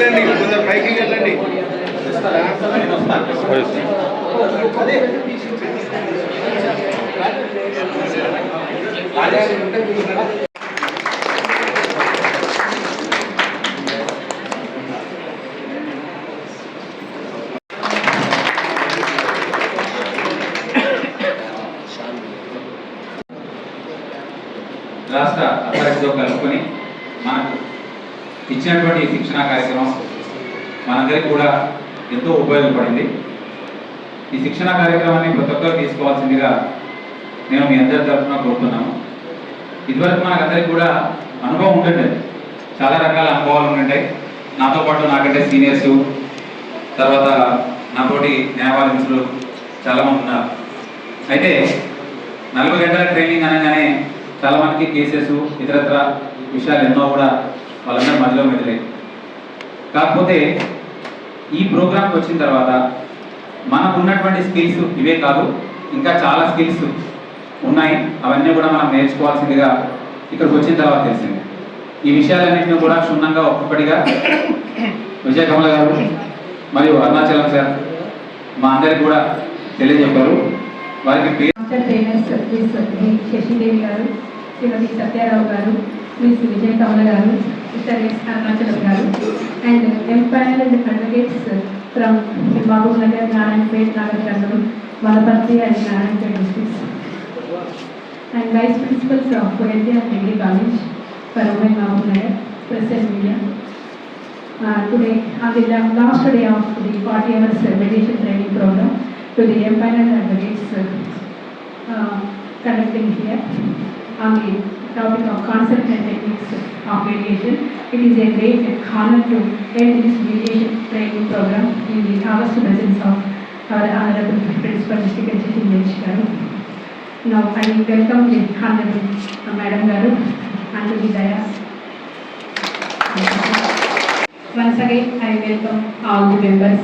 వెళ్ళండి కొంచెం పైకి వెళ్ళండి. రాష్ట్ర అథారిటీతో కలుపుకొని ఇచ్చినటువంటి ఈ శిక్షణా కార్యక్రమం మనందరికీ కూడా ఎంతో ఉపయోగపడింది. ఈ శిక్షణా కార్యక్రమాన్ని ప్రతి ఒక్కరు తీసుకోవాల్సిందిగా నేను మీ అందరి తరఫున కోరుతున్నాను. ఇదివరకు మనకందరికి కూడా అనుభవం ఉంటుండే. చాలా రకాల అనుభవాలు ఉంటుంటాయి నాతో పాటు నాకంటే సీనియర్స్ తర్వాత నాతోటి న్యాయవాద మిత్రులు చాలామంది ఉన్నారు. అయితే నలభై గంటల ట్రైనింగ్ అనగానే చాలా మందికి కేసెస్ ఇతరత్ర విషయాలు ఎన్నో కూడా వాళ్ళందరూ మధ్యలో మెదిలాయి కాకపోతే ఈ ప్రోగ్రామ్కి వచ్చిన తర్వాత మనకు ఉన్నటువంటి స్కిల్స్ ఇవే కాదు ఇంకా చాలా స్కిల్స్ ఉన్నాయి. అవన్నీ కూడా మనం నేర్చుకోవాల్సిందిగా ఇక్కడికి వచ్చిన తర్వాత తెలిసింది. ఈ విషయాలన్నింటినీ కూడా క్షుణ్ణంగా ఒక్కొక్కటిగా విజయకమల గారు మరియు అరుణాచలం సార్ మా అందరికి కూడా తెలియజెప్పారు. వారికి శశిదేవి గారు శ్రీమతి సత్యారావు గారు విజయ కమల గారు మిస్టర్ ఎస్ అరుణాచలం గారు and empire and advocates from Mahabubnagar Narayanpet Nagarkurnool Wanaparthy and Narayanpet districts and vice principals of NTR degree college for women Mahabubnagar press and media uh, today on the la- last day of the 40 hours uh, mediation training program to the empaneled advocates uh, uh, conducting here on the topic of concept and techniques of mediation. It is a great honor to end this mediation training program in the august presence of our honorable principal District Education Dinesh Garu. Now I welcome the honorable uh, Madam Garu and the Dayas. Once again, I welcome all the members.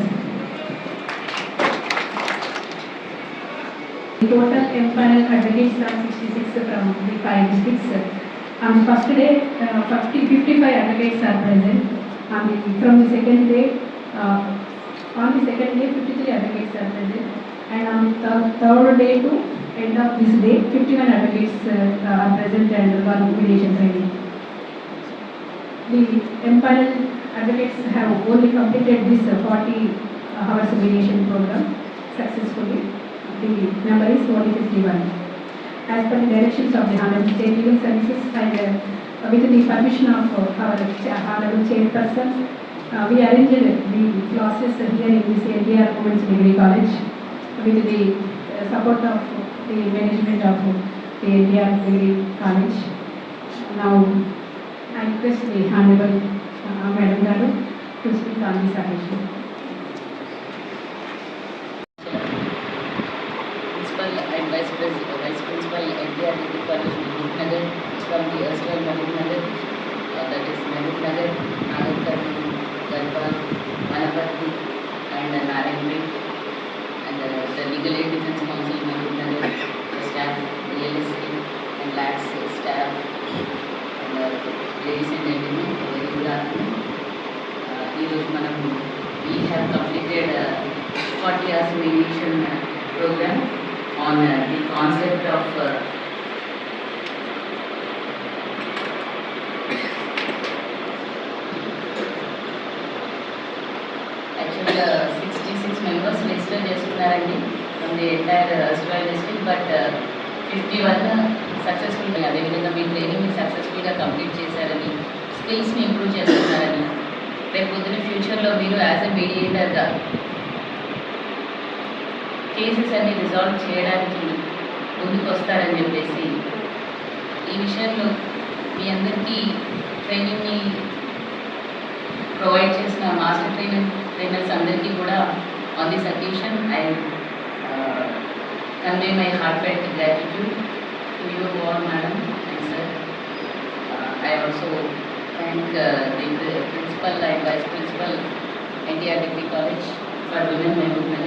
The total empanel advocates are 66 from the five districts. On first day, uh, 50 55 advocates are present. The, from the second day, uh, on the second day, 53 advocates are present. And on the third- day to end of this day, 51 advocates uh, are present and one mediation. The empanel advocates have only completed this uh, 40 hours mediation program successfully. The number is only 51. As per the directions of the Honorable State Legal Services and uh, with the permission of uh, our Honorable Chairperson, uh, we arranged the classes here in this NDR Women's Degree College with the uh, support of the management of the NDR Degree College. Now, I request the Honorable uh, Madam Garu to speak on this occasion. Principal and Vice Principal, Vice Principal, NTR Degree College, Mahbub Nagar, from the erstwhile Mahbub Nagar, uh, that is Mahbub Nagar, Nagarkarni, Garhwal, Manapati, and uh, Narayanpet, and uh, the Legal Aid Defense Council, Mahbub Nagar, the staff, real estate, and labs staff, and uh, ladies and gentlemen, a very good afternoon. Uh, ఈరోజు మనం we have completed uh, 40 hours mediation uh, program on uh, the concept of uh, actually uh, 66 members register చేసుకున్నారండి from the entire astral district but fifty one successful అదేవిధంగా మీ training సక్సెస్ఫుల్గా complete చేశారని స్కిల్స్ని improve చేసుకున్నారని రేపు పొద్దున ఫ్యూచర్లో మీరు యాజ్ ఎ మీడియేటర్గా కేసెస్ అన్ని రిజాల్వ్ చేయడానికి ముందుకు వస్తారని చెప్పేసి ఈ విషయంలో మీ అందరికీ ట్రైనింగ్ని ప్రొవైడ్ చేసిన మాస్టర్ ట్రైనర్ ట్రైనర్స్ అందరికీ కూడా on this occasion I convey my heartfelt gratitude to you all madam and sir I also thank the principal and vice principal NTR degree college for women my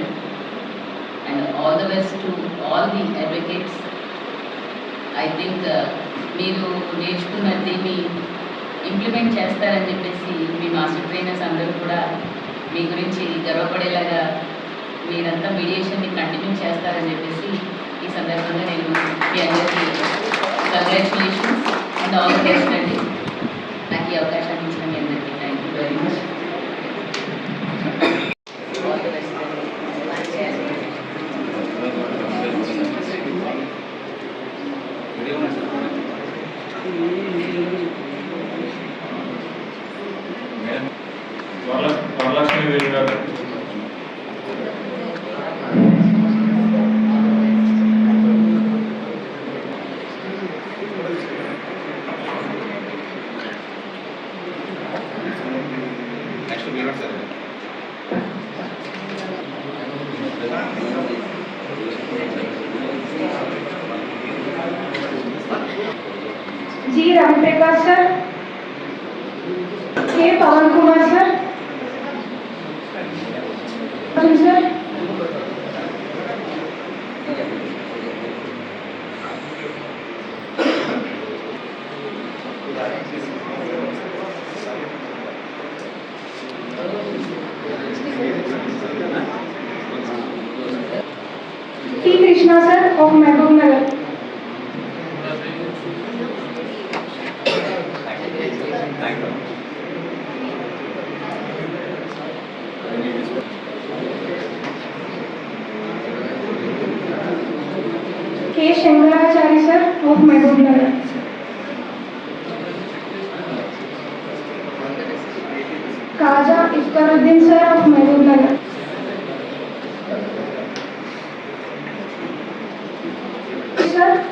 and all the best to all the advocates. I think uh, మీరు నేర్చుకున్నది మీ implement చేస్తారని చెప్పేసి మీ master trainers అందరూ కూడా మీ గురించి గర్వపడేలాగా మీరంతా మీడియేషన్ని continue చేస్తారని చెప్పేసి ఈ సందర్భంగా నేను మీ అందరికీ congratulations and all the best అండి K Pavan Kumar sir? Sir? Krishna sir of Mahabub of marijuana. Sir.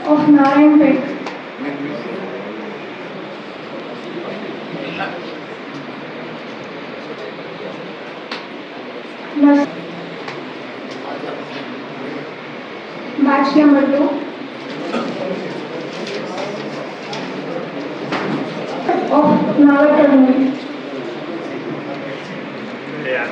Batch number two. Of Narayanpet.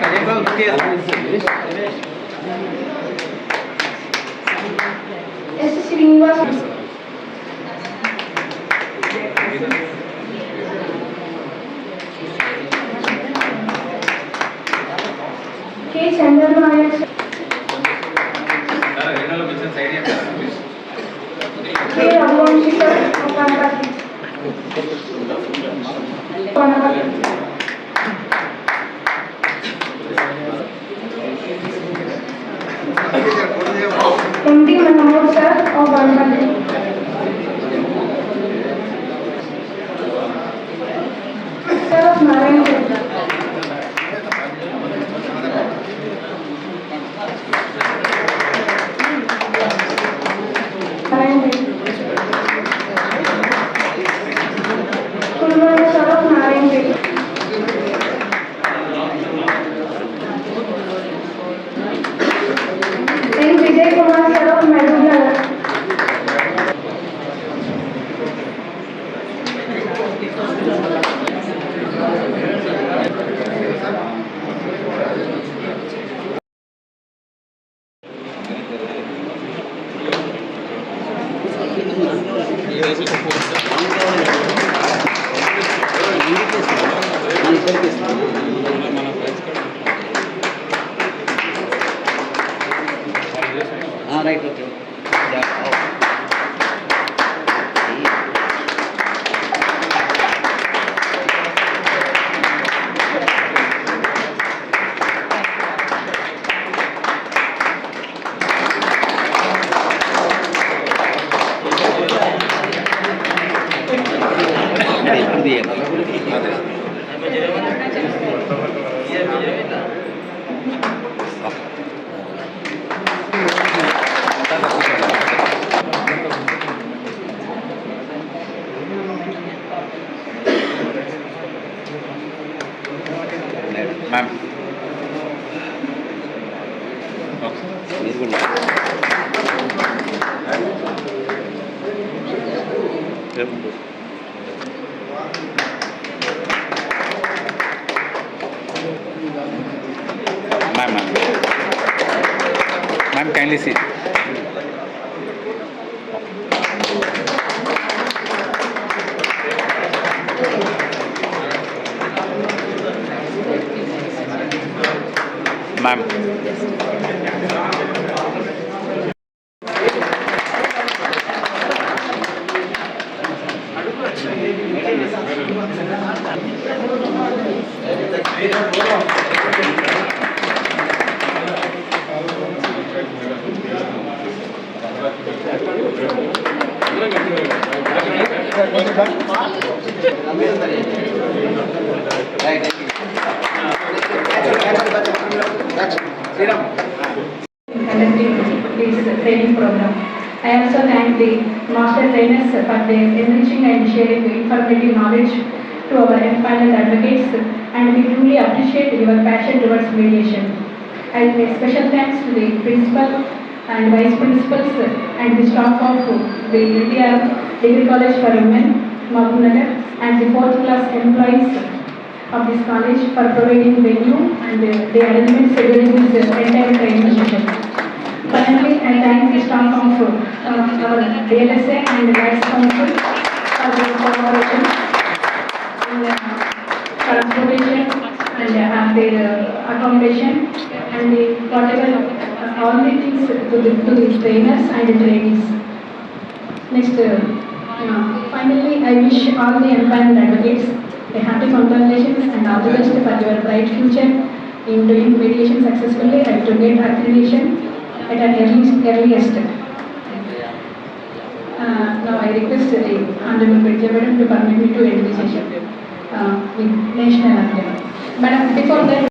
Cadê meu texto? é línguas. K Chandramaya K Raghuvamshika Upadhyaya kindly sit. Ma'am. This training program. I also thank the master trainers uh, for their enriching and sharing informative knowledge to our empaneled advocates and we truly appreciate your passion towards mediation. I make special thanks to the principal and vice principals uh, and the staff of the LTR Degree College for Women, Mahabunagar and the fourth class employees of this college for providing venue and the arrangements during this entire training session. Finally, I thank the staff of uh, our DLSA and Vice Council for their cooperation in uh, transportation and uh, their uh, accommodation and the whatever, uh, all the things to the, to the trainers and the trainees. Next, uh, uh, finally, I wish all the empaneled advocates a happy congratulations and all the best for your bright future in doing mediation successfully and to get accreditation at an early, earliest. Uh, now I request the Honorable Bridge Madam to permit me to end the session uh, with national anthem. Madam, before that,